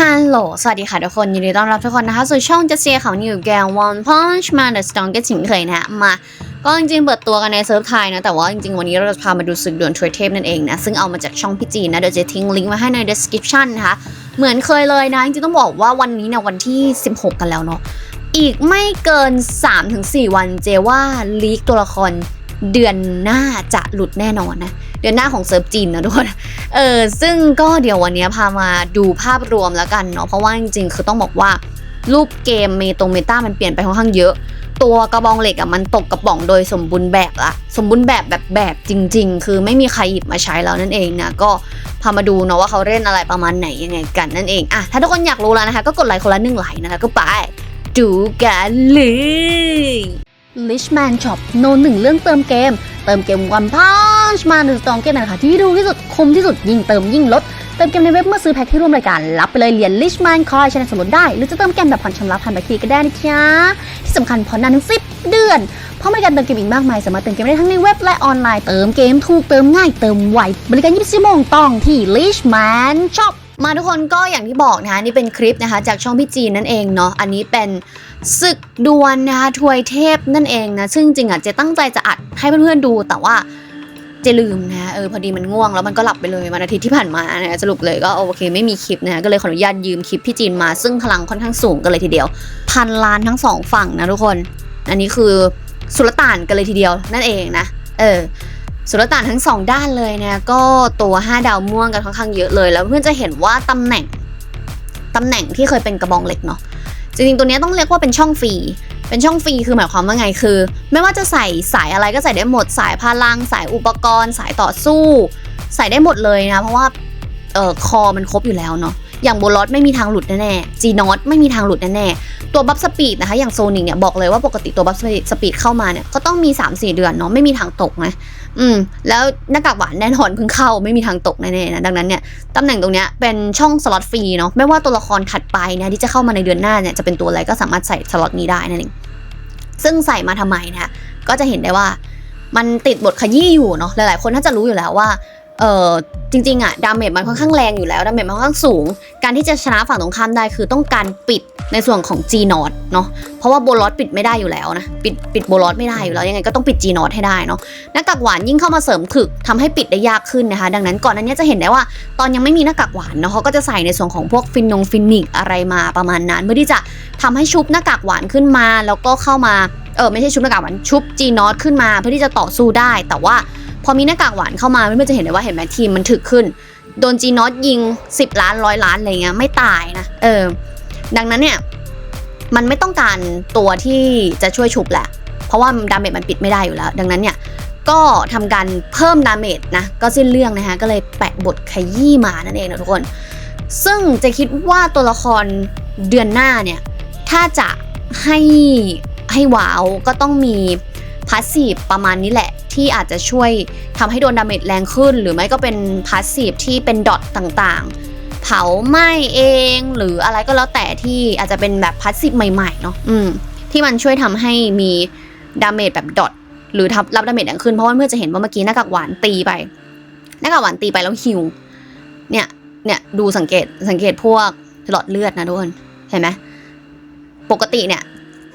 ฮัลโหล สวัสดีค่ะทุกคน ยินดีต้อนรับทุกคนนะคะ สู่ช่องจะเซียเขานิวแกง One Punch Man The Strong ก็ถึงเคยนะ มา ก็จริงๆ เปิดตัวกันในเซิร์ฟไทยนะ แต่ว่าจริงๆ วันนี้เราจะพามาดูศึกดวลทรเทพนั่นเองนะ ซึ่งเอามาจากช่องพี่จีนนะ เดี๋ยวจะทิ้งลิงก์ไว้ให้ใน description นะคะ เหมือนเคยเลยนะ จริงๆ ต้องบอกว่าวันนี้เนี่ยวันที่ 16 กันแล้วเนาะ อีกไม่เกิน 3-4 วันเจว่าลีกตัวละคร เดือนหน้าจะหลุดแน่นอนนะ เดือนหน้าของเซิร์ฟจีนนะทุกคน เออซึ่งก็เดี๋ยววันนี้พามาดูภาพรวมแล้วกันเนาะ เพราะว่าจริงๆ คือต้องบอกว่า รูปเกมเมตรงเมตามันเปลี่ยนไปค่อนข้างเยอะ ตัวกระบองเหล็กอะมันตกกระป๋องโดยสมบูรณ์แบบละ สมบูรณ์แบบแบบแบบจริง ๆ คือไม่มีใครหยิบมาใช้แล้วนั่นเองนะ ก็พามาดูเนาะว่าเขาเล่นอะไรประมาณไหนยังไงกันนั่นเองอะถ้าทุกคนอยากรู้แล้วนะคะ ก็กดไลค์คนละหนึ่งไลค์นะคะก็ไปดูกันเลย Lichman Shop โนหนึ่งเรื่องเติมเกม เติมเกมวันพัชมาหนึ่งสตองเกมนะคะที่ดูที่สุดคุ้มที่สุดยิ่งเติมยิ่งลด เติมเกมในเว็บเมื่อซื้อแพ็คที่ร่วมรายการ รับไปเลยเหรียญ Lichman Coin ชนะส่วนลดได้ หรือจะเติมเกมแบบผ่อนชำระผ่านบัตรเครดิตก็ได้นะจ๊ะที่สำคัญผ่อนนานถึง 10 เดือนเพร้อมบริการเติมเกมอีกมากมาย สามารถเติมเกมได้ทั้งในเว็บและออนไลน์เติมเกมถูกเติมง่ายเติมไวบริการ 24 ชั่วโมงต้องที่ Lichman Shop มาทุกคนก็อย่างที่บอกนะคะนี่เป็นคลิปนะคะ จากช่องพี่จีนนั่นเองเนาะอันนี้เป็นศึกดวลนะคะทวยเทพนั่นเองนะซึ่งจริงอะเจตั้งใจจะอัดให้เพื่อนๆดูแต่ว่าเจลืมนะเออพอดีมันง่วงแล้วมันก็หลับไปเลยวันอาทิตย์ที่ผ่านมานะสรุปเลยก็โอเคไม่มีคลิปนะก็เลยขออนุญาตยืมคลิปพี่จีนมา ซึ่งพลังค่อนข้างสูงกันเลยทีเดียว พันล้านทั้งสองฝั่งนะทุกคน อันนี้คือสุลต่านกันเลยทีเดียวนั่นเองนะเออ สุลต่านทั้งสองด้านเลยเนี่ยก็ตัว 5 ดาวม่วงกันค่อนข้างเยอะเลย แล้วเพื่อนจะเห็นว่าตำแหน่งตำแหน่งที่เคยเป็นกระบองเหล็กเนาะจริงๆตัวเนี้ยต้องเรียกว่าเป็นช่องฟรี เป็นช่องฟรีคือหมายความว่าไงคือ ไม่ว่าจะใส่สายอะไรก็ใส่ได้หมด สายพลัง สายอุปกรณ์ สายต่อสู้ ใส่ได้หมดเลยนะ เพราะว่าเออคอมันครบอยู่แล้วเนาะ อย่างโบลอสไม่มีทางหลุดแน่ๆจีนอตไม่มีทางหลุดแน่ๆตัวบัฟสปีดนะคะอย่างโซนิกเนี่ยบอกเลยว่าปกติตัวบัฟสปีดเข้ามาเนี่ยก็ต้องมี 3-4 เดือนเนาะไม่มีทางตกนะอืมแล้วหน้ากากหวานแน่นอนเพิ่งเข้าไม่มีทางตกแน่ๆนะดังนั้นเนี่ยตำแหน่งตรงเนี้ยเป็นช่องสล็อตฟรีเนาะไม่ว่าตัวละครถัดไปเนี่ยที่จะเข้ามาในเดือนหน้าเนี่ยจะเป็นตัวอะไรก็สามารถใส่สล็อตนี้ได้นั่นเองซึ่งใส่มาทำไมนะคะก็จะเห็นได้ว่ามันติดบทขยี้อยู่เนาะหลายๆ คนน่าจะรู้อยู่แล้วว่า เออจริงๆอะดาเมจมันค่อนข้างแรงอยู่แล้วดาเมจมันค่อนข้างสูง การที่จะชนะฝั่งตรงข้ามได้คือต้องการปิดในส่วนของ G นอตเนาะเพราะว่าโบลอสปิดไม่ได้อยู่แล้วนะปิดปิดโบลอสไม่ได้อยู่แล้วยังไงก็ต้องปิด G นอตให้ได้เนาะหน้ากากหวานยิ่งเข้ามาเสริมถึกทำให้ปิดได้ยากขึ้นนะคะ ดังนั้นก่อนนั้นเนี้จะเห็นได้ว่า ตอนยังไม่มีหน้ากากหวานเนาะเขาก็จะใส่ในส่วนของพวกฟินนงฟินนิกอะไรมาประมาณนั้นเพื่อที่จะทำให้ชุบหน้ากากหวานขึ้นมา แล้วก็เข้ามาเออไม่ใช่ชุบหน้ากากหวานชุบจีนอตขึ้นมา เพื่อที่จะต่อสู้ได้แต่ว่า พอมีหน้ากากหวานเข้ามาเพื่อนๆจะเห็นได้ว่าเห็นไหมทีมมันถึกขึ้น โดนจีนอตยิง 10 ล้านร้อยล้านอะไรเงี้ยไม่ตายนะเออดังนั้นเนี่ยมันไม่ต้องการตัวที่จะช่วยชุบแหละ เพราะว่าดาเมจมันปิดไม่ได้อยู่แล้ว ดังนั้นเนี่ยก็ทำการเพิ่มดาเมจนะก็สิ้นเรื่องนะคะก็เลยแปะบทขยี้มานั่นเองนะทุกคน ซึ่งจะคิดว่าตัวละครเดือนหน้าเนี่ยถ้าจะให้ให้ว้าวก็ต้องมีพาสซีฟประมาณนี้แหละ ที่อาจจะช่วยทำให้โดนดาเมจแรงขึ้น หรือไม่ก็เป็นพาสซีฟที่เป็นดอทต่างๆ เผาไหม้เองหรืออะไรก็แล้วแต่ที่อาจจะเป็นแบบพาสซีฟใหม่ๆเนาะอืมที่มันช่วยทำให้มีดาเมจแบบดอทหรือทับรับดาเมจแรงขึ้นเพราะว่าเพื่อจะเห็นว่าเมื่อกี้หน้ากากหวานตีไปหน้ากากหวานตีไปแล้วฮิวเนี่ยเนี่ยดูสังเกตสังเกตพวกหลอดเลือดนะทุกคนเห็นไหมปกติเนี่ย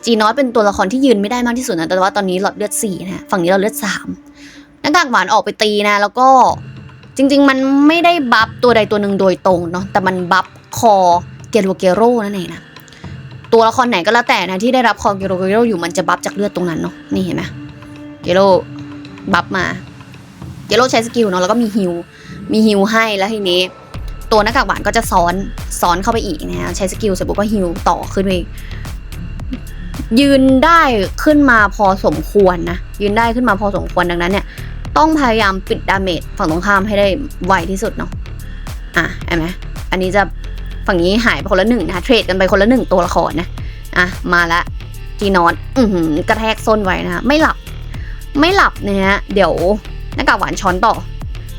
จีน้อสเป็นตัวละครที่ยืนไม่ได้มากที่สุดนะ แต่ว่าตอนนี้หลอดเลือดสี่นะฝั่งนี้หลอดเลือดสามหน้ากากหวานออกไปตีนะ แล้วก็จริง ๆ มันไม่ได้บัฟตัวใดตัวหนึ่งโดยตรงเนาะแต่มันบัฟคอเกโรเกโรนั่นเองนะตัวละครไหนก็แล้วแต่นะที่ได้รับคอเกโรเกโรอยู่มันจะบัฟจากเลือดตรงนั้นเนาะนี่เห็นไหมเกโรบัฟมาเกโรใช้สกิลเนาะแล้วก็มีฮิวมีฮิวให้แล้วทีนี้ตัวหน้ากากหวานก็จะซ้อนซ้อนเข้าไปอีกนะฮะใช้สกิลเสร็จปุ๊บก็ฮิวต่อขึ้นไป ยืนได้ขึ้นมาพอสมควรนะ ยืนได้ขึ้นมาพอสมควรดังนั้นเนี่ย ต้องพยายามปิดดาเมจฝั่งตรงข้ามให้ได้ไวที่สุดเนาะอะเห็นไหมอันนี้จะฝั่งนี้หายไปคนละหนึ่งนะเทรดกันไปคนละหนึ่งตัวละครนะอะมาละจีนอตอือหือกระแทกส้นไว้นะไม่หลับ ไม่หลับนะฮะเดี๋ยวหน้ากากหวานช้อนต่อ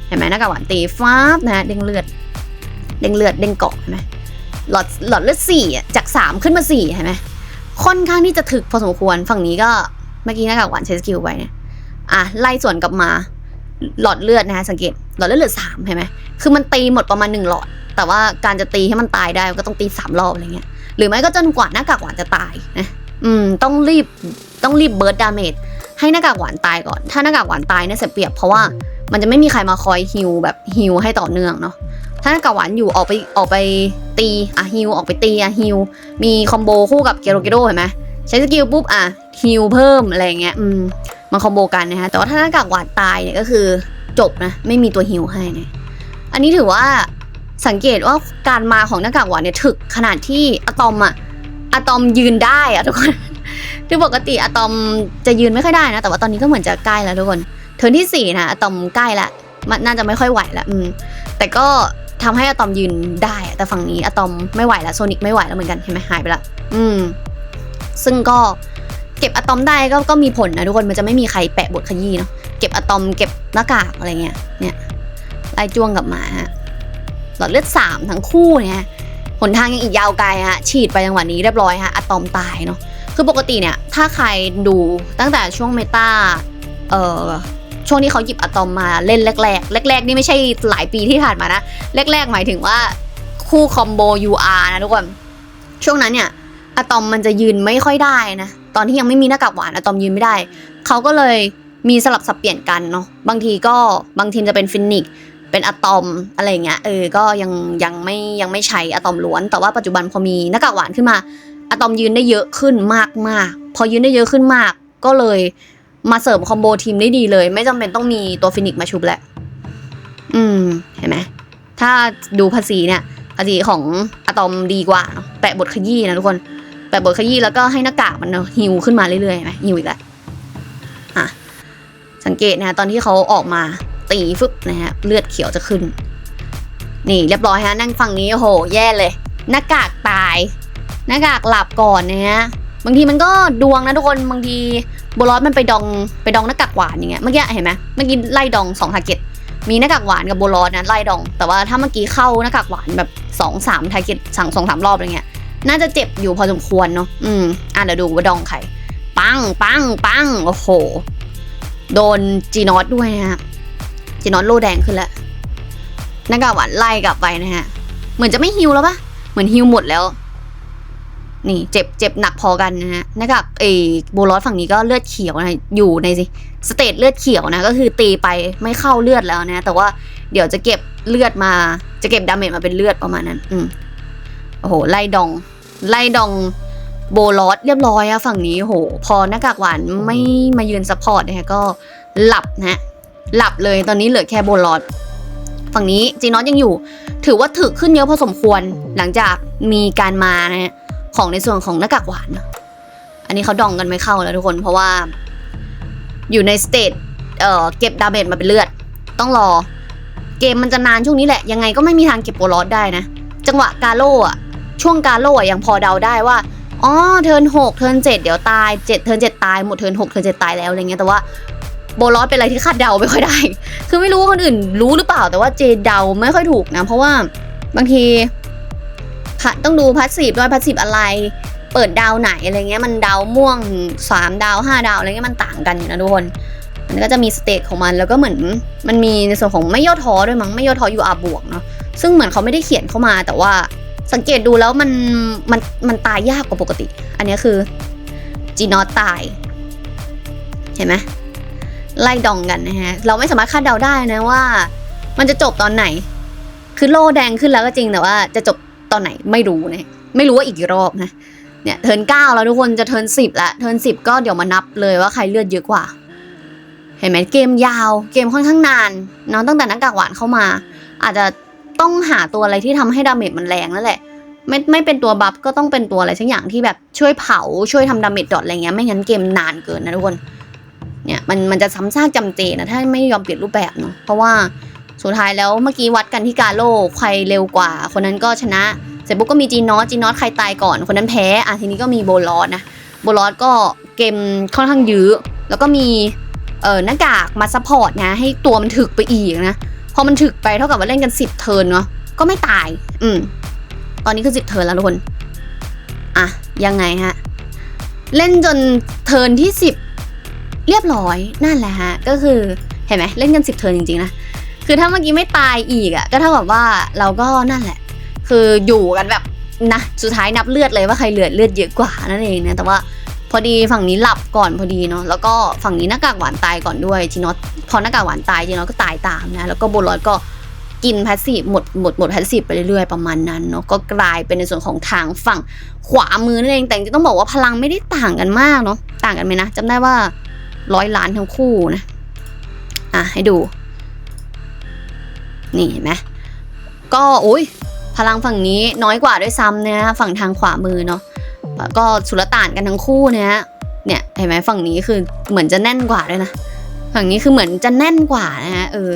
เห็นไหมหน้ากากหวานตีฟ้าบนะเด้งเลือดเด้งเลือดเด้งเกาะเห็นไหมหลอดหลอดเลือดสี่จากสามขึ้นมาสี่เห็นไหม ค่อนข้างที่จะถึกพอสมควรฝั่งนี้ก็เมื่อกี้หน้ากากหวานใช้สกิลไปเนี่ยอะไล่ส่วนกลับมา หลอดเลือดนะคะสังเกตหลอดเลือดเหลือสามเห็นไหมคือมันตีหมดประมาณหนึ่งหลอด แต่ว่าการจะตีให้มันตายได้ก็ต้องตีสามรอบอะไรเงี้ยหรือไม่ก็จนกว่าหน้ากากหวานจะตายนะอืมต้องรีบต้องรีบเบิร์ดดาเมจให้หน้ากากหวานตายก่อน ถ้าหน้ากากหวานตายเนี่ยเสียเปรียบเพราะว่า มันจะไม่มีใครมาคอยฮิลแบบฮิลให้ต่อเนื่องเนาะถ้าน้ากากหวานอยู่ออกไปออกไปตีอะฮิลออกไปตีอะฮิลมีคอมโบคู่กับเกโรเกโรเห็นไหมใช้สกิลปุ๊บอะฮิลเพิ่มอะไรเงี้ยอืมมันคอมโบกันนะฮะแต่ว่าถ้าหน้ากากหวานตายเนี่ยก็คือจบนะไม่มีตัวฮิลให้นะอันนี้ถือว่าสังเกตว่าการมาของหน้ากากหวานเนี่ยถึกขนาดที่อะตอมอะอะตอมยืนได้อะทุกคนคือปกติอะตอมจะยืนไม่ค่อยได้นะ แต่ว่าตอนนี้ก็เหมือนจะใกล้แล้วทุกคน เทิร์นที่สี่นะอะตอมใกล้ละมันน่าจะไม่ค่อยไหวละอืมแต่ก็ทำให้อะตอมยืนได้ แต่ฝั่งนี้อะตอมไม่ไหวล้วโซนิกไม่ไหวแล้วเหมือนกันเห็นไหมหายไปละอืมซึ่งก็เก็บอะตอมได้ก็ก็มีผลนะทุกคนมันจะไม่มีใครแปะบทขยี้เนาะเก็บอะตอมเก็บหน้ากากอะไรเงี้ยเนี่ยไล่จ้วงกลับมาหลอดเลือดสามทั้งคู่เนี่ยหนทางยังอีกยาวไกลฮะฉีดไปจังหวะนี้เรียบร้อยฮะอะตอมตายเนาะคือปกติเนี่ยถ้าใครดูตั้งแต่ช่วงเมตาเอ่อ ช่วงที่เขาหยิบอะตอมมาเล่นแรกๆ แรก ๆ นี่ไม่ใช่หลายปีที่ผ่านมานะ แรก ๆ หมายถึงว่าคู่คอมโบ UR นะทุกคน ช่วงนั้นเนี่ยอะตอมมันจะยืนไม่ค่อยได้นะ ตอนที่ยังไม่มีหน้ากากหวานอะตอมยืนไม่ได้ เขาก็เลยมีสลับสับเปลี่ยนกันเนาะ บางทีก็บางทีมจะเป็นฟินิกเป็นอะตอมอะไรเงี้ย เออ ก็ยังยังไม่ยังไม่ใช้อะตอมล้วน แต่ว่าปัจจุบันพอมีหน้ากากหวานขึ้นมาอะตอมยืนได้เยอะขึ้นมากมากๆพอยืนได้เยอะขึ้นมาก ก็เลย มาเสริมคอมโบทีมได้ดีเลย ไม่จำเป็นต้องมีตัวฟินิกมาชุบแหละ อืม เห็นไหม ถ้าดูภาษีเนี่ยภาษีของอะตอมดีกว่าเนอะแปะบทขยี้นะทุกคน แปะบทขยี้แล้วก็ให้หน้ากากมันฮิวขึ้นมาเรื่อยๆเห็นไหมฮิวอีกแล้วอะ สังเกตนะฮะตอนที่เขาออกมาตีฟึบนะฮะ เลือดเขียวจะขึ้น นี่เรียบร้อยฮะ นั่งฝั่งนี้โอ้โห แย่เลย หน้ากากตาย หน้ากากหลับก่อนนะฮะ บางทีมันก็ดวงนะทุกคน บางที โบลอสมันไปดองไปดองหน้ากากหวานอย่างเงี้ยเมื่อกี้เห็นไหมเมื่อกี้ไล่ดองสองทาร์เก็ตมีหน้ากากหวานกับโบลอสนะไล่ดอง แต่ว่าถ้าเมื่อกี้เข้าหน้ากากหวานแบบสองสามทาร์เก็ตสั่งสองสามรอบอะไรเงี้ยน่าจะเจ็บอยู่พอสมควรเนาะอืมอะเดี๋ยวดูว่าดองใครปังปังปังโอ้โหโดนจีนอตด้วยนะฮะจีนอตโลแดงขึ้นแล้วหน้ากากหวานไล่กลับไปนะฮะเหมือนจะไม่ฮิวแล้วปะเหมือนฮิวหมดแล้ว นี่เจ็บเจ็บหนักพอกันนะฮะหน้ากากเอโบลอสฝั่งนี้ก็เลือดเขียวนะอยู่ในสิสเตตเลือดเขียวนะก็คือตีไปไม่เข้าเลือดแล้วนะแต่ว่าเดี๋ยวจะเก็บเลือดมา จะเก็บดาเมจมาเป็นเลือดประมาณนั้น อืมโอ้โหไล่ดอง ไล่ดองโบลอสเรียบร้อยอะฝั่งนี้โห พอหน้ากากหวานไม่มายืนซัพพอร์ตนะคะก็หลับนะหลับเลยตอนนี้เหลือแค่โบลอสฝั่งนี้จีนอสยังอยู่ ถือว่าถึกขึ้นเยอะพอสมควรหลังจากมีการมานะฮะ ของในส่วนของหน้ากากหวาน อันนี้เขาดองกันไม่เข้าแล้วทุกคน เพราะว่า อยู่ในสเตจเอ่อเก็บดาเมจมาเป็นเลือด ต้องรอ เกมมันจะนานช่วงนี้แหละ ยังไงก็ไม่มีทางเก็บโบลอสได้นะ จังหวะกาโล่อะช่วงกาโล่อะยังพอเดาได้ว่าอ๋อเทิร์นหกเทิร์นเจ็ดเดี๋ยวตายเจ็ดเทิร์นเจ็ดตายหมดเทิร์นหกเทิร์นเจ็ดตายแล้วอะไรเงี้ยแต่ว่าโบลอสเป็นอะไรที่คาดเดาไม่ค่อยได้ คือไม่รู้ว่าคนอื่นรู้หรือเปล่าแต่ว่าเจเดาไม่ค่อยถูกนะ เพราะว่าบางที พัดต้องดูพัสีด้วยพัสีอะไร เปิดดาวไหนอะไรเงี้ยมันดาวม่วงสามดาวห้าดาวอะไรเงี้ยมันต่างกันอยู่นะทุกคนมันก็จะมีสเตจของมันแล้วก็เหมือนมันมีในส่วนของไม่ย่อท้อด้วยมั้งไม่ย่อท้ออยู่อาบวกเนาะซึ่งเหมือนเขาไม่ได้เขียนเข้ามาแต่ว่าสังเกตดูแล้วมันมันมันตายยากกว่าปกติ อันนี้คือจีนอตตาย เห็นไหมไล่ดองกันนะฮะเราไม่สามารถคาดเดาได้นะว่า มันจะจบตอนไหน คือโล่แดงขึ้นแล้วก็จริงแต่ว่าจะจบ ตอนไหนไม่รู้นะไม่รู้ว่าอีกกี่รอบนะเนี่ยเทินเก้าแล้วทุกคนจะเทินสิบละเทินสิบก็เดี๋ยวมานับเลยว่าใครเลือดเยอะกว่า เห็นไหมเกมยาวเกมค่อนข้างนานเนาะตั้งแต่นักกากหวานเข้ามา อาจจะต้องหาตัวอะไรที่ทำให้ดาเมจมันแรงนั่นแหละไม่ไม่เป็นตัวบัฟก็ต้องเป็นตัวอะไรสักอย่างที่แบบช่วยเผาช่วยทำดาเมจดอทอะไรเงี้ยไม่งั้นเกมนานเกินนะทุกคนเนี่ยมันมันจะซ้ำซากจำเจนะถ้าไม่ยอมเปลี่ยนรูปแบบเนาะเพราะว่า สุดท้ายแล้วเมื่อกี้วัดกันที่กาโลใครเร็วกว่า คนนั้นก็ชนะ เสร็จปุ๊บก็มีจีนอสจีนอสใครตายก่อน คนนั้นแพ้อะทีนี้ก็มีโบลอสนะโบลอสก็เกมค่อนข้างยื้อแล้วก็มีเอ่อหน้ากากมาซัพพอร์ตนะให้ตัวมันถึกไปอีกนะพอมันถึกไปเท่ากับว่าเล่นกันสิบเทิร์นเนาะก็ไม่ตาย อืมตอนนี้คือสิบเทิร์นแล้วทุกคนอะยังไงฮะเล่นจนเทิร์นที่สิบเรียบร้อยนั่นแหละฮะก็คือเห็นไหมเล่นกันสิบเทิร์นจริงๆนะ คือถ้าเมื่อกี้ไม่ตายอีกอะ่ะก็เท่ากับว่าเราก็นั่นแหละ คืออยู่กันแบบนะสุดท้ายนับเลือดเลยว่าใครเลือดเลือดเยอะกว่านั่นเองนะแต่ว่าพอดีฝั่งนี้หลับก่อนพอดีเนาะแล้วก็ฝั่งนี้หน้ากากหวานตายก่อนด้วยทีนาะพอหน้ากากหวานตายทีนาะก็ตายตามนะแล้วก็โบลอดก็กินแพสซีฟหมดหมดหมดแพสซีฟไปเรื่อยๆประมาณนั้นเนาะก็กลายเป็นในส่วนของทางฝั่งขวามือนั่นเองแต่จริงต้องบอกว่าพลังไม่ได้ต่างกันมากเนาะต่างกันไหมนะจำได้ว่าร้อยล้านทั้งคู่นะอะให้ดู นี่เห็นไหมก็อุ้ยพลังฝั่งนี้น้อยกว่าด้วยซ้ำนะฝั่งทางขวามือเนาะก็สุลต่านกันทั้งคู่นะเนี่ยเห็นไหมฝั่งนี้คือเหมือนจะแน่นกว่าด้วยนะ ฝั่งนี้คือเหมือนจะแน่นกว่านะฮะเออ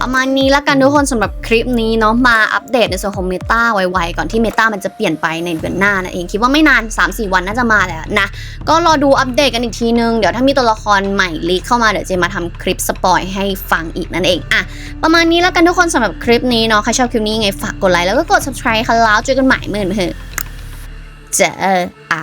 ประมาณนี้แล้วกันทุกคนสำหรับคลิปนี้เนาะมาอัปเดตในส่วนของเมตาไวๆก่อนที่เมตามันจะเปลี่ยนไปในเดือนหน้านั่นเองคิดว่าไม่นาน 3-4 วันน่าจะมาแล้วนะ ก็รอดูอัปเดตกันอีกทีนึง เดี๋ยวถ้ามีตัวละครใหม่ลีกเข้ามาเดี๋ยวเจะมาทำคลิปสปอยให้ฟังอีกนั่นเองอะประมาณนี้แล้วกันทุกคนสำหรับคลิปนี้เนาะใครชอบคลิปนี้ยังไงฝากกดไลค์แล้วก็กด subscribe ค่ะแล้วเจอกันใหม่เมื่อเถอะเจอไอ